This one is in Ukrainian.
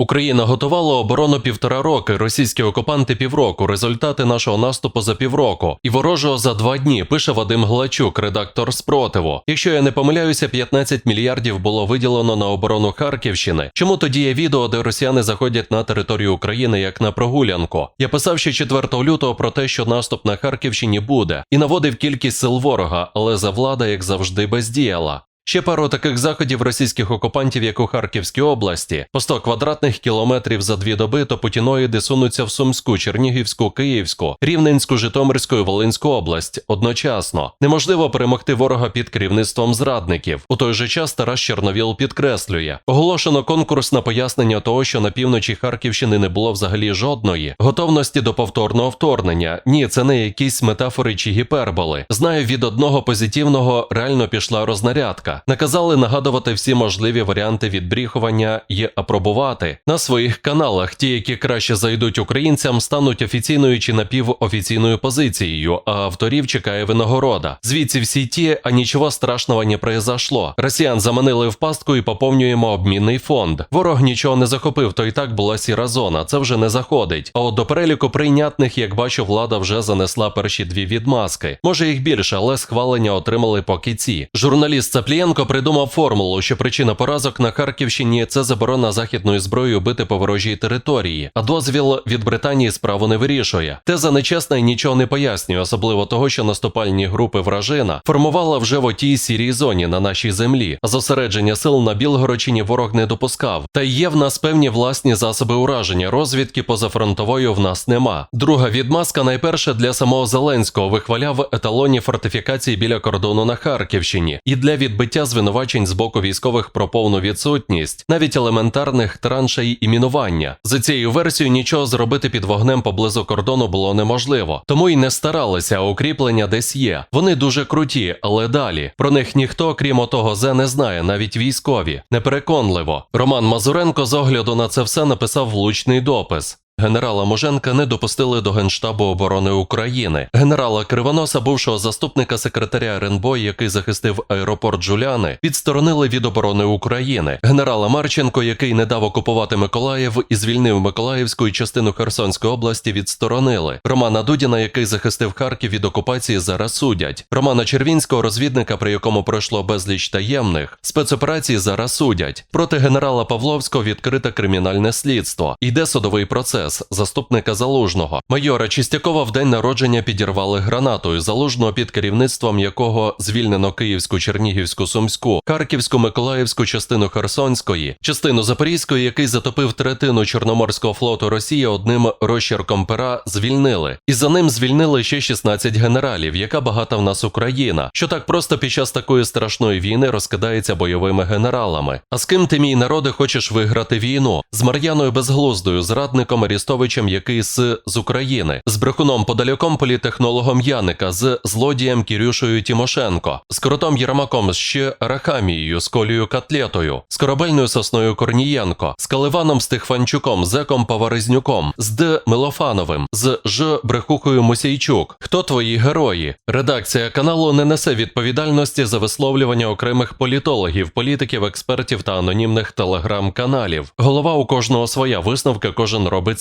Україна готувала оборону півтора роки, російські окупанти півроку, результати нашого наступу за півроку і ворожого за два дні, пише Вадим Глачук, редактор спротиву. Якщо я не помиляюся, 15 мільярдів було виділено на оборону Харківщини. Чому тоді є відео, де росіяни заходять на територію України як на прогулянку? Я писав ще 4 лютого про те, що наступ на Харківщині буде, і наводив кількість сил ворога, але за влада, як завжди, бездіяла. Ще пару таких заходів російських окупантів, як у Харківській області, по 100 квадратних кілометрів за дві доби, то путіноїди сунуться в Сумську, Чернігівську, Київську, Рівненську, Житомирську і Волинську область одночасно. Неможливо перемогти ворога під керівництвом зрадників. У той же час Тарас Чорновіл підкреслює: оголошено конкурс на пояснення того, що на півночі Харківщини не було взагалі жодної готовності до повторного вторгнення. Ні, це не якісь метафори чи гіперболи. Знаю, від одного позитивного реально пішла рознарядка. Наказали нагадувати всі можливі варіанти відбріхування і апробувати на своїх каналах. Ті, які краще зайдуть українцям, стануть офіційною чи напівофіційною позицією, а авторів чекає винагорода. Звідси всі ті, а нічого страшного не произошло. Росіян заманили в пастку і поповнюємо обмінний фонд. Ворог нічого не захопив, то і так була сіра зона. Це вже не заходить. А от до переліку прийнятних, як бачу, влада вже занесла перші дві відмазки. Може їх більше, але схвалення отримали поки ці. Журналіст Цаплієнко придумав формулу, що причина поразок на Харківщині це заборона західною зброєю бити по ворожій території, а дозвіл від Британії справу не вирішує. Теза нечесна і нічого не пояснює, особливо того, що наступальні групи вражина формувала вже в отій сірій зоні на нашій землі, зосередження сил на Білгородчині ворог не допускав. Та є в нас певні власні засоби ураження. Розвідки позафронтової в нас нема. Друга відмазка найперше для самого Зеленського вихваляв еталонні фортифікації біля кордону на Харківщині і для відбиття звинувачень з боку військових про повну відсутність, навіть елементарних траншей і мінування. За цією версією нічого зробити під вогнем поблизу кордону було неможливо, тому й не старалися, а укріплення десь є. Вони дуже круті, але далі про них ніхто, крім отого зе, не знає, навіть військові. Непереконливо. Роман Мазуренко з огляду на це все написав влучний допис. Генерала Моженка не допустили до Генштабу оборони України. Генерала Кривоноса, бувшого заступника секретаря РНБО, який захистив аеропорт Жуляни, відсторонили від оборони України. Генерала Марченко, який не дав окупувати Миколаїв і звільнив Миколаївську і частину Херсонської області, відсторонили. Романа Дудіна, який захистив Харків від окупації, зараз судять. Романа Червінського, розвідника, при якому пройшло безліч таємних спецоперацій, зараз судять. Проти генерала Павловського відкрите кримінальне слідство. Йде судовий процес заступника залужного. Майора Чистякова в день народження підірвали гранатою залужного під керівництвом якого звільнено Київську, Чернігівську, Сумську, Харківську, Миколаївську частину Херсонської, частину Запорізької, який затопив третину Чорноморського флоту Росії одним розчерком пера, звільнили. І за ним звільнили ще 16 генералів, яка багата в нас Україна, що так просто під час такої страшної війни розкидається бойовими генералами. А з ким ти, мій народи, хочеш виграти війну? З Мар'яною Безглуздою, зрадником Арістовичем, який з, України, з брехуном подаляком політехнологом Яника, з злодієм Кірюшею Тимошенко, з кротом Єрмаком, з ще Рахамією, з Колею Котлетою, з корабельною сосною Корнієнко, з Каливаном Стихфанчуком, Зеком Поваризнюком, з Д. Милофановим, з Ж. Брехухою Мусійчук. Хто твої герої? Редакція каналу не несе відповідальності за висловлювання окремих політологів, політиків, експертів та анонімних телеграм-каналів. Голова у кожного своя висновка кожен робить